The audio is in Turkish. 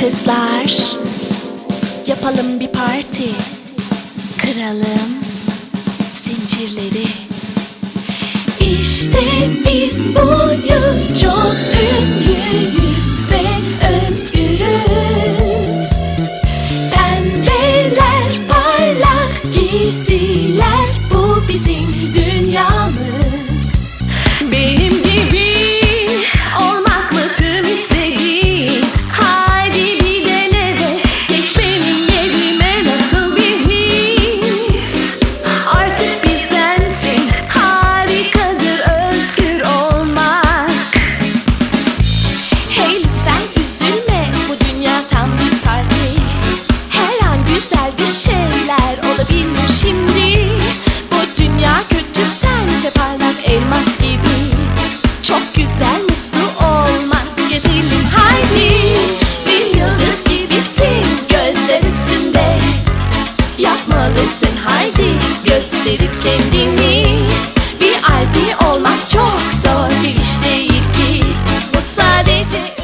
Kızlar, yapalım bir parti. Kıralım zincirleri. İşte biz buyuz, çok ünlüyüz ve özgürüz. Pembeler, parlak giysiler, bu bizim dünyamız. olmalısın. Haydi Gösterip kendini. Bir albi olmak çok zor bir iş değil ki. Bu sadece